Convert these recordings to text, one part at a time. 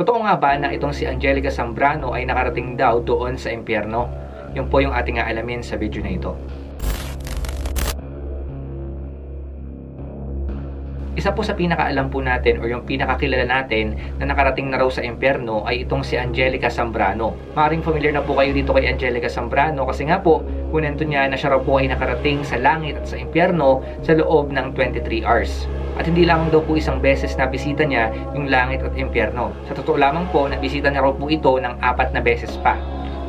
Totoo nga ba na itong si Angelica Zambrano ay nakarating daw doon sa impyerno? Yun po yung ating aalamin sa video na ito. Isa po sa pinakaalam po natin o yung pinakakilala natin na nakarating na raw sa impyerno ay itong si Angelica Zambrano. Maring familiar na po kayo dito kay Angelica Zambrano kasi nga po, kunento niya na siya raw po ay nakarating sa langit at sa impyerno sa loob ng 23 hours. At hindi lang daw po isang beses na bisita niya yung langit at impyerno. Sa totoo lamang po, nabisita niya raw po ito ng apat na beses pa.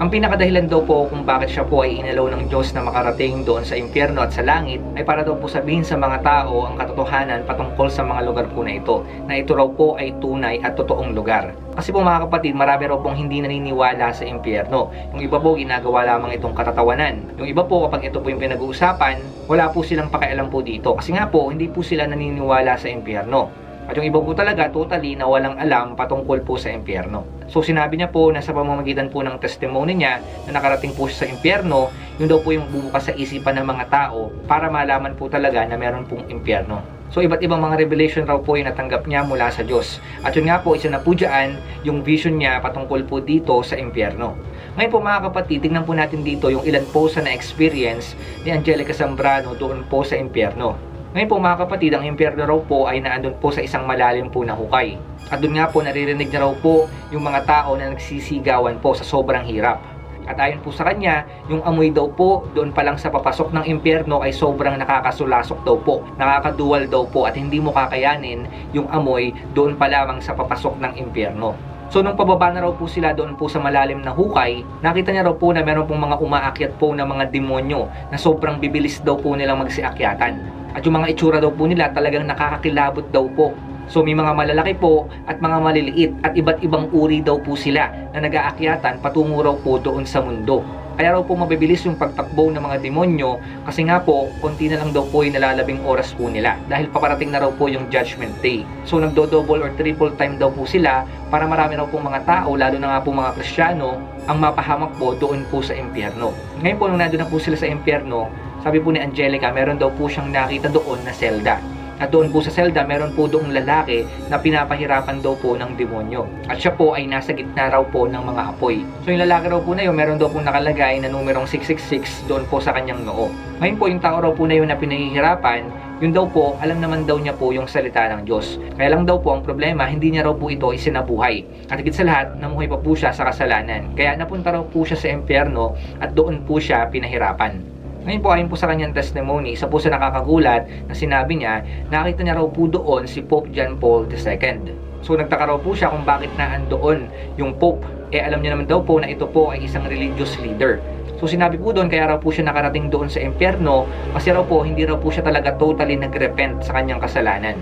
Ang pinakadahilan daw po kung bakit siya po ay inalaw ng Diyos na makarating doon sa impyerno at sa langit ay para daw po sabihin sa mga tao ang katotohanan patungkol sa mga lugar po na ito na ito raw po ay tunay at totoong lugar. Kasi po mga kapatid, marami raw pong hindi naniniwala sa impyerno. Yung iba po ginagawa lamang itong katatawanan. Yung iba po kapag ito po yung pinag-uusapan, wala po silang pakialam po dito. Kasi nga po, hindi po sila naniniwala sa impyerno. At yung iba po talaga, totally na walang alam patungkol po sa impyerno. So sinabi niya po na sa pamamagitan po ng testimony niya na nakarating po siya sa impyerno, yun daw po yung bubukas sa isipan ng mga tao para malaman po talaga na meron pong impyerno. So iba't ibang mga revelation raw po yung natanggap niya mula sa Diyos. At yun nga po, isa na po dyan, yung vision niya patungkol po dito sa impyerno. Ngayon po mga kapatid, tingnan po natin dito yung ilan po sa na-experience ni Angelica Zambrano doon po sa impyerno. Ngayon po mga kapatid, ang impyerno raw po ay naandun po sa isang malalim po na hukay. At doon nga po naririnig niya raw po yung mga tao na nagsisigawan po sa sobrang hirap. At ayon po sa kanya, yung amoy daw po doon pa lang sa papasok ng impyerno ay sobrang nakakasulasok daw po. Nakakaduwal daw po at hindi mo kakayanin yung amoy doon pa lamang sa papasok ng impyerno. So nung pababa na raw po sila doon po sa malalim na hukay, nakita niya raw po na meron pong mga umaakyat po na mga demonyo na sobrang bibilis daw po nilang magsiakyatan. At yung mga itsura daw po nila talagang nakakakilabot daw po. So may mga malalaki po at mga maliliit at iba't ibang uri daw po sila na nag-aakyatan patungo raw po doon sa mundo. Kaya raw po mabibilis yung pagtakbo ng mga demonyo kasi nga po, konti na lang daw po yung nalalabing oras po nila dahil paparating na raw po yung judgment day. So nagdo-double or triple time daw po sila para marami raw po mga tao, lalo na nga po mga Kristiyano, ang mapahamak po doon po sa impyerno. Ngayon po nung nandun na po sila sa impyerno, sabi po ni Angelica, meron daw po siyang nakita doon na selda. At doon po sa selda, meron po doong lalaki na pinapahirapan daw po ng demonyo. At siya po ay nasa gitna raw po ng mga apoy. So yung lalaki raw po na yun, meron daw po nakalagay na numerong 666 doon po sa kanyang noo. Ngayon po yung tao raw po na yun na pinahihirapan, yun daw po, alam naman daw niya po yung salita ng Diyos. Kaya lang daw po ang problema, hindi niya raw po ito isinabuhay. At higit sa lahat, namuhay pa po siya sa kasalanan. Kaya napunta raw po siya sa impyerno at doon po siya pinahirapan. Ngayon po, ayon po sa kanyang testimony, isa po sa nakakagulat na sinabi niya, nakita niya raw po doon si Pope John Paul II. So nagtaka raw po siya kung bakit naandoon yung Pope. Eh alam niya naman daw po na ito po ay isang religious leader. So sinabi po doon, kaya raw po siya nakarating doon sa impyerno kasi raw po hindi raw po siya talaga totally nagrepent sa kanyang kasalanan.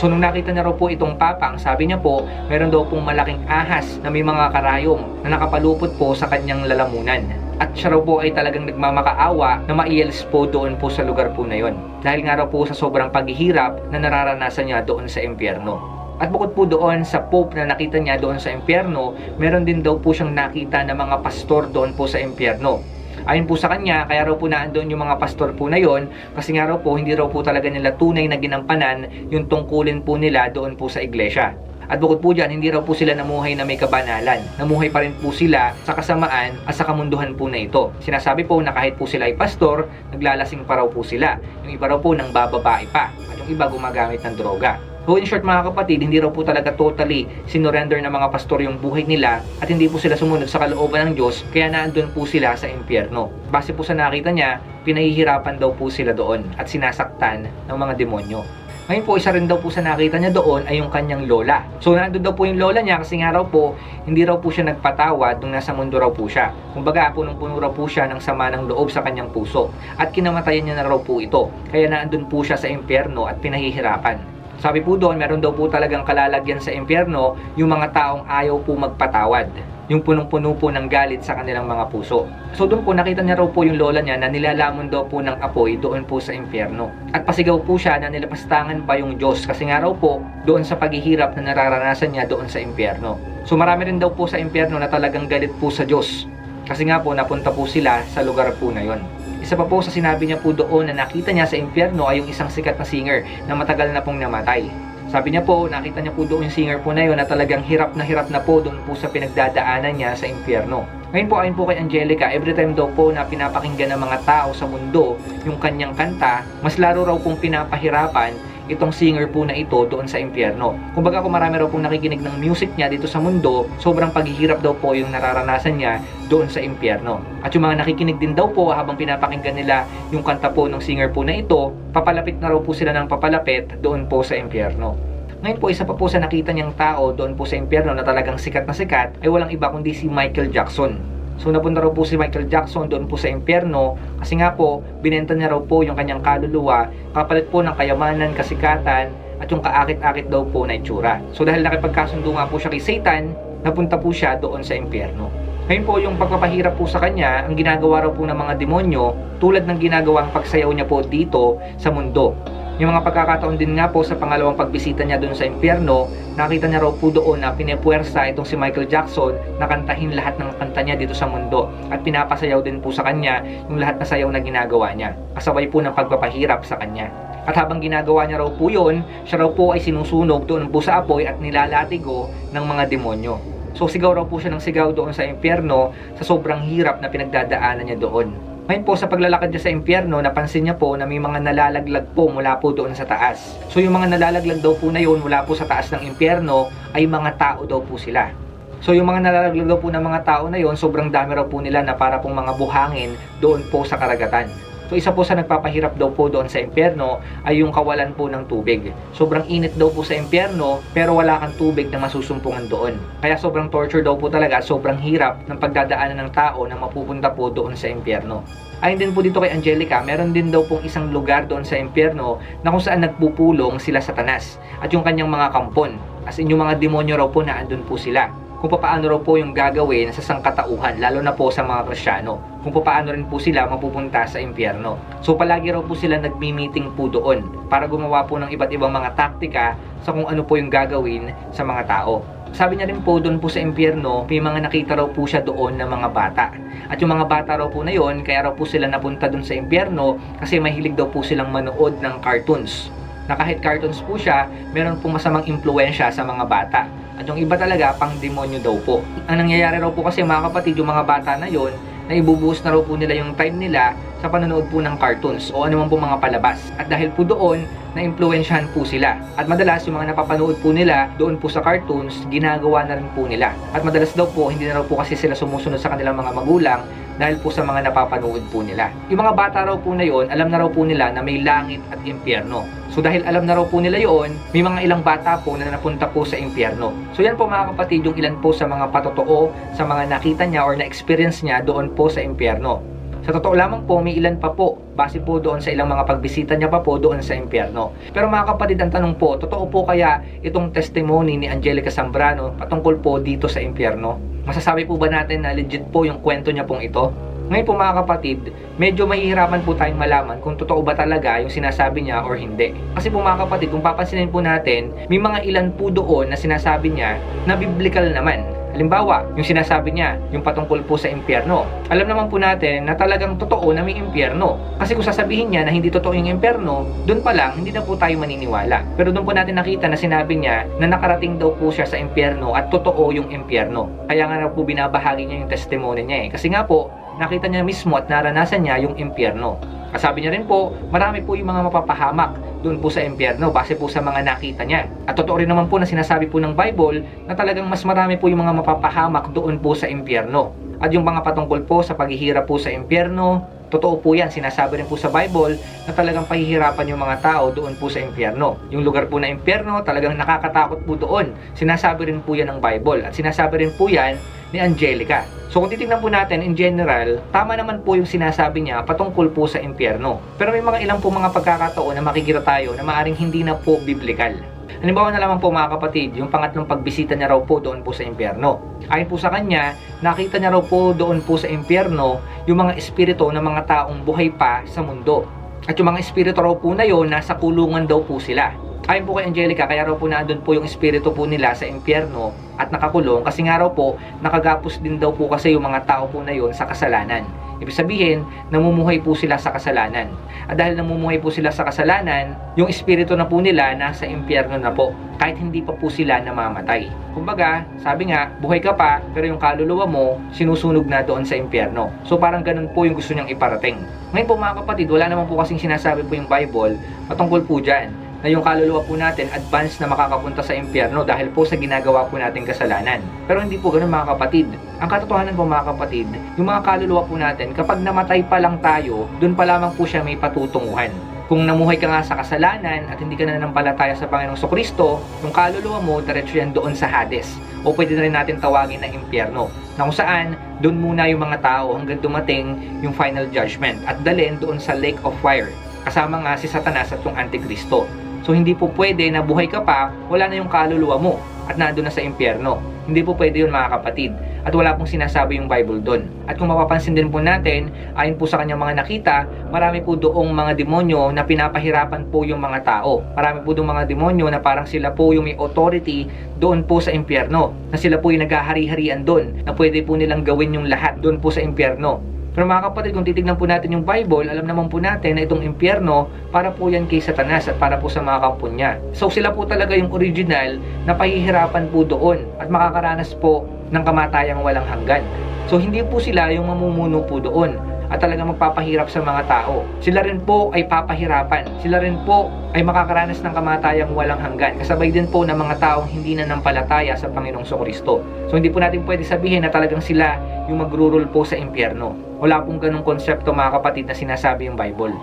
So nung nakita niya raw po itong papang, sabi niya po, meron daw pong malaking ahas na may mga karayom na nakapalupot po sa kanyang lalamunan. At siya raw po ay talagang nagmamakaawa na maiyalis po doon po sa lugar po na yon. Dahil nga raw po sa sobrang paghihirap na nararanasan niya doon sa impyerno. At bukod po doon sa Pope na nakita niya doon sa impyerno, meron din daw po siyang nakita na mga pastor doon po sa impyerno. Ayon po sa kanya, kaya raw po naandoon yung mga pastor po na yon kasi nga raw po hindi raw po talaga nila tunay na ginampanan yung tungkulin po nila doon po sa iglesia. At bukod po dyan, hindi raw po sila namuhay na may kabanalan. Namuhay pa rin po sila sa kasamaan at sa kamunduhan po na ito. Sinasabi po na kahit po sila ay pastor, naglalasing pa raw po sila. Yung iba raw po nang bababae pa. At yung iba gumagamit ng droga. So in short mga kapatid, hindi raw po talaga totally sinurrender ng mga pastor yung buhay nila at hindi po sila sumunod sa kalooban ng Diyos kaya naandun po sila sa impyerno. Base po sa nakita niya, pinahihirapan daw po sila doon at sinasaktan ng mga demonyo. Ngayon po, isa rin daw po sa nakita niya doon ay yung kanyang lola. So, nandun daw po yung lola niya kasi nga raw po, hindi raw po siya nagpatawad nung nasa mundo raw po siya. Kumbaga, punong-puno raw po siya ng sama ng loob sa kanyang puso. At kinamatayan niya na raw po ito. Kaya naandun po siya sa impyerno at pinahihirapan. Sabi po doon, meron daw po talagang kalalagyan sa impyerno yung mga taong ayaw po magpatawad. Yung punong-puno po ng galit sa kanilang mga puso. So doon po nakita niya raw po yung lola niya na nilalamon daw po ng apoy doon po sa impyerno. At pasigaw po siya na nilapastangan pa yung Diyos kasi nga raw po doon sa paghihirap na nararanasan niya doon sa impyerno. So marami rin daw po sa impyerno na talagang galit po sa Diyos. Kasi nga po napunta po sila sa lugar po na yon. Isa pa po sa sinabi niya po doon na nakita niya sa impyerno ay yung isang sikat na singer na matagal na pong namatay. Sabi niya po, nakita niya po doon yung singer po na yun na talagang hirap na hirap na po doon po sa pinagdadaanan niya sa impyerno. Ngayon po, ayon po kay Angelica, every time daw po na pinapakinggan ng mga tao sa mundo yung kanyang kanta, mas laro raw pong pinapahirapan itong singer po na ito doon sa impyerno. Kumbaga kung marami raw pong nakikinig ng music niya dito sa mundo, sobrang paghihirap daw po yung nararanasan niya doon sa impyerno. At yung mga nakikinig din daw po habang pinapakinggan nila yung kanta po ng singer po na ito, papalapit na raw po sila ng papalapit doon po sa impyerno. Ngayon po, isa pa po sa nakita niyang tao doon po sa impyerno na talagang sikat na sikat ay walang iba kundi si Michael Jackson. So napunta raw po si Michael Jackson doon po sa impyerno kasi nga po, binenta niya raw po yung kanyang kaluluwa kapalit po ng kayamanan, kasikatan at yung kaakit-akit daw po na itsura. So dahil nakipagkasundo nga po siya kay Satan, napunta po siya doon sa impyerno. Ngayon po, yung pagpapahirap po sa kanya, ang ginagawa raw po ng mga demonyo tulad ng ginagawang pagsayaw niya po dito sa mundo. Yung mga pagkakataon din nga po sa pangalawang pagbisita niya doon sa impyerno, nakita niya raw po doon na pinepuwersa itong si Michael Jackson na kantahin lahat ng kanta niya dito sa mundo at pinapasayaw din po sa kanya yung lahat na sayaw na ginagawa niya. Kasabay po ng pagpapahirap sa kanya. At habang ginagawa niya raw po yun, siya raw po ay sinusunog doon po sa apoy at nilalatigo ng mga demonyo. So sigaw raw po siya ng sigaw doon sa impyerno sa sobrang hirap na pinagdadaanan niya doon. Ngayon po sa paglalakad niya sa impyerno, napansin niya po na may mga nalalaglag po mula po doon sa taas. So yung mga nalalaglag daw po na yun mula po sa taas ng impyerno ay mga tao daw po sila. So yung mga nalalaglag daw po ng mga tao na yon, sobrang dami raw po nila na para pong mga buhangin doon po sa karagatan. So isa po sa nagpapahirap daw po doon sa impyerno ay yung kawalan po ng tubig. Sobrang init daw po sa impyerno pero wala kang tubig na masusumpungan doon. Kaya sobrang torture daw po talaga, sobrang hirap ng pagdadaanan ng tao na mapupunta po doon sa impyerno. Ayon din po dito kay Angelica, meron din daw pong isang lugar doon sa impyerno na kung saan nagpupulong sila satanas at yung kanyang mga kampon. As in yung mga demonyo raw po na andun po sila kung paano raw po yung gagawin sa sangkatauhan, lalo na po sa mga Krisyano, kung paano rin po sila mapupunta sa impyerno. So palagi raw po sila nagmi-meeting po doon para gumawa po ng iba't ibang mga taktika sa kung ano po yung gagawin sa mga tao. Sabi niya rin po doon po sa impyerno, may mga nakita raw po siya doon ng mga bata. At yung mga bata raw po na yon, kaya raw po sila napunta doon sa impyerno kasi mahilig daw po silang manood ng cartoons. Na kahit cartoons po siya, meron pong masamang impluensya sa mga bata. At yung iba talaga, pang demonyo daw po. Ang nangyayari raw po kasi mga kapatid, yung mga bata na yon, na ibubuhos na raw po nila yung time nila sa panonood po ng cartoons o anuman po mga palabas. At dahil po doon, na-impluensyahan po sila. At madalas yung mga napapanood po nila doon po sa cartoons, ginagawa na rin po nila. At madalas daw po, hindi na raw po kasi sila sumusunod sa kanilang mga magulang dahil po sa mga napapanood po nila. Yung mga bata raw po na yon, alam na raw po nila na may langit at impyerno. So dahil alam na raw po nila yon, may mga ilang bata po na napunta po sa impyerno. So yan po mga kapatid, yung ilan po sa mga patotoo, sa mga nakita niya or na-experience niya doon po sa impyerno. Sa totoo lamang po, may ilan pa po, base po doon sa ilang mga pagbisita niya pa po doon sa impyerno. Pero mga kapatid, ang tanong po, totoo po kaya itong testimony ni Angelica Zambrano patungkol po dito sa impyerno? Masasabi po ba natin na legit po yung kwento niya pong ito? Ngayon po mga kapatid, medyo mahihirapan po tayong malaman kung totoo ba talaga yung sinasabi niya or hindi. Kasi po mga kapatid, kung papansinin po natin, may mga ilan po doon na sinasabi niya na biblical naman. Halimbawa, yung sinasabi niya, yung patungkol po sa impyerno. Alam naman po natin na talagang totoo na may impyerno. Kasi kung sasabihin niya na hindi totoo yung impyerno, doon pa lang, hindi na po tayo maniniwala. Pero doon po natin nakita na sinabi niya na nakarating daw po siya sa impyerno at totoo yung impyerno. Kaya nga na po binabahagi niya yung testimony niya eh. Kasi nga po, nakita niya mismo at naranasan niya yung impyerno. Kasabi niya rin po, marami po yung mga mapapahamak doon po sa impyerno base po sa mga nakita niya. At totoo rin naman po na sinasabi po ng Bible na talagang mas marami po yung mga mapapahamak doon po sa impyerno. At yung mga patungkol po sa paghihirap po sa impyerno, totoo po yan. Sinasabi rin po sa Bible na talagang pahihirapan yung mga tao doon po sa impyerno. Yung lugar po na impyerno, talagang nakakatakot po doon. Sinasabi rin po yan ng Bible. At sinasabi rin po yan ni Angelica. So kung titignan po natin in general, tama naman po yung sinasabi niya patungkol po sa impyerno. Pero may mga ilang po mga pagkakataon na makikita tayo na maaring hindi na po biblical. Halimbawa na lamang po mga kapatid, yung pangatlong pagbisita niya raw po doon po sa impyerno. Ayon po sa kanya, nakita niya raw po doon po sa impyerno yung mga espiritu ng mga taong buhay pa sa mundo. At yung mga espiritu raw po na yon, nasa kulungan daw po sila. Ayon po kay Angelica, kaya raw po nandun po yung espiritu po nila sa impyerno at nakakulong kasi nga raw po nakagapos din daw po kasi yung mga tao po na yon sa kasalanan. Ibig sabihin, namumuhay po sila sa kasalanan. At dahil namumuhay po sila sa kasalanan, yung espiritu na po nila nasa impyerno na po kahit hindi pa po sila namamatay. Kumbaga, sabi nga, buhay ka pa pero yung kaluluwa mo sinusunog na doon sa impyerno. So parang ganun po yung gusto niyang iparating. Ngayon po mga kapatid, wala naman po kasing sinasabi po yung Bible patungkol po dyan na yung kaluluwa po natin advance na makakapunta sa impyerno dahil po sa ginagawa po nating kasalanan. Pero hindi po ganun mga kapatid. Ang katotohanan po mga kapatid, yung mga kaluluwa po natin, kapag namatay pa lang tayo, dun pa lamang po siya may patutunguhan. Kung namuhay ka nga sa kasalanan at hindi ka na nanampalataya sa Panginoong Kristo, yung kaluluwa mo, diretso yan doon sa Hades. O pwede na rin natin tawagin na impyerno. Na kung saan, doon muna yung mga tao hanggang dumating yung final judgment at dalhin doon sa lake of fire. Kasama nga si Satanas at yung Antikristo. So hindi po pwede na buhay ka pa, wala na yung kaluluwa mo at nandun na sa impyerno. Hindi po pwede yun mga kapatid. At wala pong sinasabi yung Bible doon. At kung mapapansin din po natin, ayon po sa kanyang mga nakita, marami po doong mga demonyo na pinapahirapan po yung mga tao. Marami po doong mga demonyo na parang sila po yung may authority doon po sa impyerno. Na sila po yung naghahari-harian doon. Na pwede po nilang gawin yung lahat doon po sa impyerno. Pero mga kapatid, kung titignan po natin yung Bible, alam naman po natin na itong impyerno, para po yan kay Satanas at para po sa mga kampon niya. So sila po talaga yung original na pahihirapan po doon at makakaranas po ng kamatayang walang hanggan. So hindi po sila yung mamumuno po doon at talagang magpapahirap sa mga tao. Sila rin po ay papahirapan. Sila rin po ay makakaranas ng kamatayang walang hanggan. Kasabay din po ng mga taong hindi na nampalataya sa Panginoong Kristo. So hindi po natin pwede sabihin na talagang sila yung magrurul po sa impyerno. Wala pong ganong konsepto mga kapatid na sinasabi yung Bible.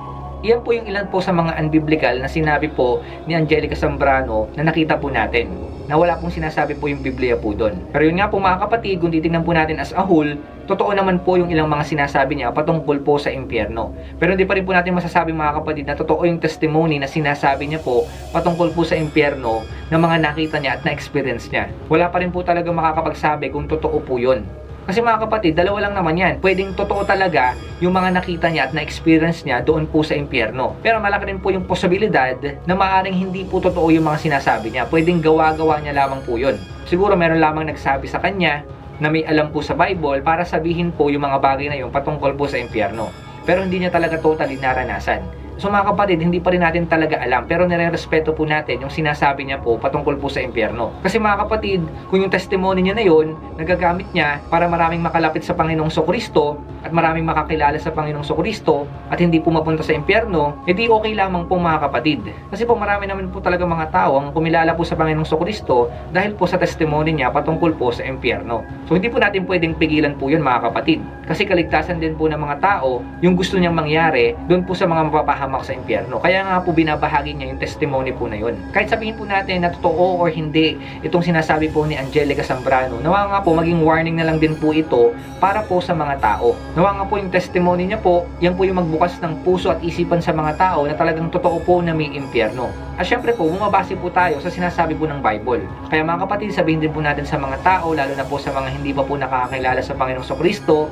Iyan po yung ilan po sa mga unbiblical na sinabi po ni Angelica Zambrano na nakita po natin na wala pong sinasabi po yung Biblia po doon. Pero yun nga po mga kapatid, kung titingnan po natin as a whole, totoo naman po yung ilang mga sinasabi niya patungkol po sa impyerno. Pero hindi pa rin po natin masasabi mga kapatid na totoo yung testimony na sinasabi niya po patungkol po sa impyerno na mga nakita niya at na-experience niya. Wala pa rin po talaga makakapagsabi kung totoo po yun. Kasi mga kapatid, dalawa lang naman yan. Pwedeng totoo talaga yung mga nakita niya at na-experience niya doon po sa impyerno. Pero malaki rin po yung posibilidad na maaring hindi po totoo yung mga sinasabi niya. Pwedeng gawa-gawa niya lamang po yun. Siguro meron lamang nagsabi sa kanya na may alam po sa Bible para sabihin po yung mga bagay na yun patungkol po sa impyerno. Pero hindi niya talaga totally naranasan. So mga kapatid, hindi pa rin natin talaga alam pero nire-respeto po natin yung sinasabi niya po patungkol po sa impyerno. Kasi mga kapatid, kung yung testimony niya na yun, nagagamit niya para maraming makalapit sa Panginoong Kristo at maraming makakilala sa Panginoong Kristo at hindi po sa impyerno, edi okay lamang po mga kapatid. Kasi po marami naman po talaga mga tao ang kumilala po sa Panginoong Kristo dahil po sa testimony niya patungkol po sa impyerno. So hindi po natin pwedeng pigilan po yun mga kapatid. Kasi kaligtasan din po ng mga tao yung gusto niyang mangyari doon po sa mga mapapahamak sa impyerno. Kaya nga po binabahagi niya yung testimony po na yun. Kahit sabihin po natin na totoo or hindi itong sinasabi po ni Angelica Zambrano, nawa nga po maging warning na lang din po ito para po sa mga tao. Nawa nga po yung testimony niya po, yan po yung magbukas ng puso at isipan sa mga tao na talagang totoo po na may impyerno. At syempre po, bumabase po tayo sa sinasabi po ng Bible. Kaya mga kapatid, sabihin din po natin sa mga tao, lalo na po sa mga hindi pa po nakakakilala sa Panginoong Kristo,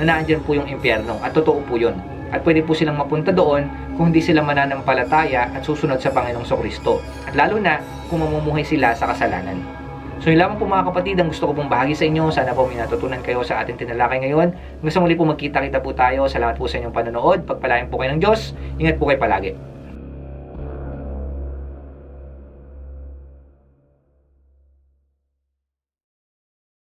na naandyan po yung impyerno at totoo po yun. At pwede po silang mapunta doon kung hindi sila mananampalataya at susunod sa Panginoong Kristo. At lalo na kung mamumuhay sila sa kasalanan. So yun lamang po mga kapatid ang gusto ko pong bahagi sa inyo. Sana po may natutunan kayo sa ating tinalakay ngayon. Sa muli po magkita-kita po tayo. Salamat po sa inyong panonood. Pagpalain po kayo ng Diyos. Ingat po kayo palagi.